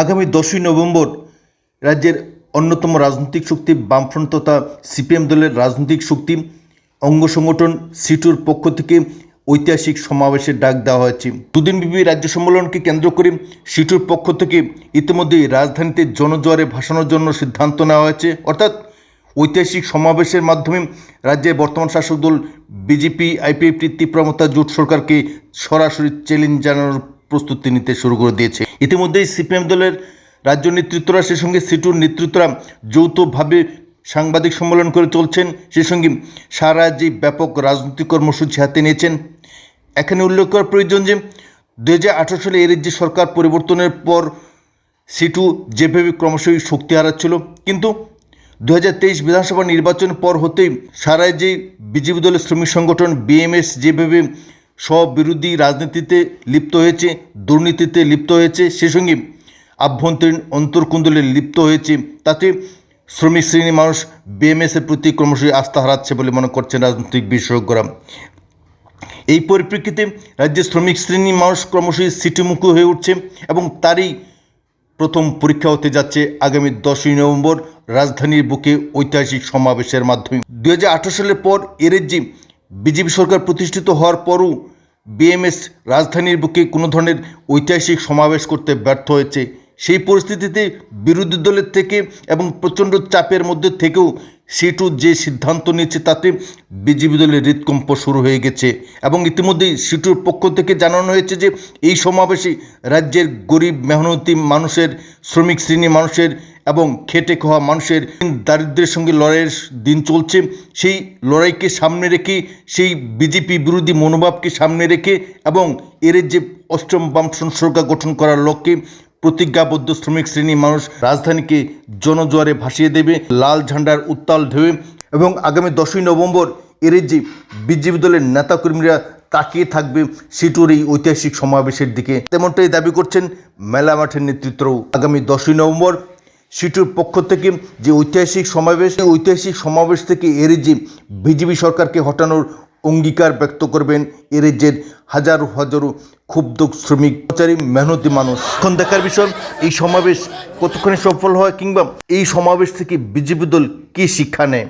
আগামী দশই নভেম্বর রাজ্যের অন্যতম রাজনৈতিক শক্তি বামফ্রন্ট তথা সিপিএম দলের রাজনৈতিক শক্তি অঙ্গ সংগঠন সিটুর পক্ষ থেকে ঐতিহাসিক সমাবেশের ডাক দেওয়া হয়েছে। দুদিনব্যাপী রাজ্য সম্মেলনকে কেন্দ্র করে সিটুর পক্ষ থেকে ইতিমধ্যেই রাজধানীতে জনজোয়ারে ভাসানোর জন্য সিদ্ধান্ত নেওয়া হয়েছে। অর্থাৎ ঐতিহাসিক সমাবেশের মাধ্যমে রাজ্যের বর্তমান শাসক দল, বিজেপি আইপিএফটি তীব্রমতা জোট সরকারকে সরাসরি চ্যালেঞ্জ জানানোর প্রস্তুতি নিতে শুরু করে দিয়েছে। ইতিমধ্যেই সিপিএম দলের রাজ্য নেতৃত্বরা সে সঙ্গে সিটুর নেতৃত্বরা যৌথভাবে সাংবাদিক সম্মেলন করে চলছেন। সে সঙ্গে সারা রাজ্যে ব্যাপক রাজনৈতিক কর্মসূচি হাতে নিয়েছেন, এখানে উল্লেখ করা প্রয়োজন যে দু হাজার আঠেরো সালে এর যে সরকার পরিবর্তনের পর সিটু যেভাবে ক্রমশই শক্তি হারাচ্ছিল, কিন্তু দু হাজার তেইশ বিধানসভা নির্বাচনের পর হতেই সারায় যে বিজেপি দলের শ্রমিক সংগঠন, বিএমএস, যেভাবে স্ববিরোধী রাজনীতিতে লিপ্ত হয়েছে, দুর্নীতিতে লিপ্ত হয়েছে, সে সঙ্গে আভ্যন্তরীণ অন্তর্কুন্দলে লিপ্ত হয়েছে। তাতে শ্রমিক শ্রেণির মানুষ বিএমএসের প্রতি ক্রমশই আস্থা হারাচ্ছে বলে মনে করছেন রাজনৈতিক বিশেষজ্ঞরা। এই পরিপ্রেক্ষিতে রাজ্যের শ্রমিক শ্রেণির মানুষ ক্রমশই সিটিমুখী হয়ে উঠছে এবং তারই প্রথম পরীক্ষা হতে যাচ্ছে আগামী দশই নভেম্বর রাজধানীর বুকে ঐতিহাসিক সমাবেশের মাধ্যমে। দু হাজার আঠেরো সালের পর এর যে বিজেপি সরকার প্রতিষ্ঠিত হওয়ার পরও বিএমএস রাজধানীর বুকে কোনো ধরনের ঐতিহাসিক সমাবেশ করতে ব্যর্থ হয়েছে। সেই পরিস্থিতিতে বিরোধী দলের থেকে এবং প্রচণ্ড চাপের মধ্যে থেকেও সিটু যে সিদ্ধান্ত নিয়েছে তাতে বিজেপি দলের হৃদকম্প শুরু হয়ে গেছে। এবং ইতিমধ্যেই সিটুর পক্ষ থেকে জানানো হয়েছে যে, এই সমাবেশে রাজ্যের গরিব, মেহনতি মানুষের, শ্রমিক শ্রেণি মানুষের এবং খেটে খাওয়া মানুষের দারিদ্র্যের সঙ্গে লড়াইয়ের দিন চলছে। সেই লড়াইকে সামনে রেখে, সেই বিজেপি বিরোধী মনোভাবকে সামনে রেখে এবং এর যে অষ্টম বামফ্রন্ট সরকার গঠন করার লক্ষ্যে প্রতিজ্ঞাবদ্ধ শ্রমিক শ্রেণি মানুষ রাজধানীকে জনজোয়ারে ভাসিয়ে দেবে, লাল ঝান্ডার উত্তাল ঢেউয়ে এবং আগামী দশই নভেম্বর এর যে বিজেপি দলের নেতাকর্মীরা তাকিয়ে থাকবে, সিটুর এই ঐতিহাসিক সমাবেশের দিকে। তেমনটাই দাবি করছেন মেলা মাঠের নেতৃত্বও আগামী দশই নভেম্বর সিটুর পক্ষ থেকে যে ঐতিহাসিক সমাবেশ ঐতিহাসিক সমাবেশ থেকে এর যে বিজেপি সরকারকে হটানোর অঙ্গীকার ব্যক্ত করবেন। এ রাজ্যের হাজারো হাজারো ক্ষুব্ধ শ্রমিক, কর্মচারী, মেহনতি মানুষ। এখন দেখার বিষয়, এই সমাবেশ কতক্ষণে সফল হয় কিংবা এই সমাবেশ থেকে বিজেপি দল কী শিক্ষা নেয়?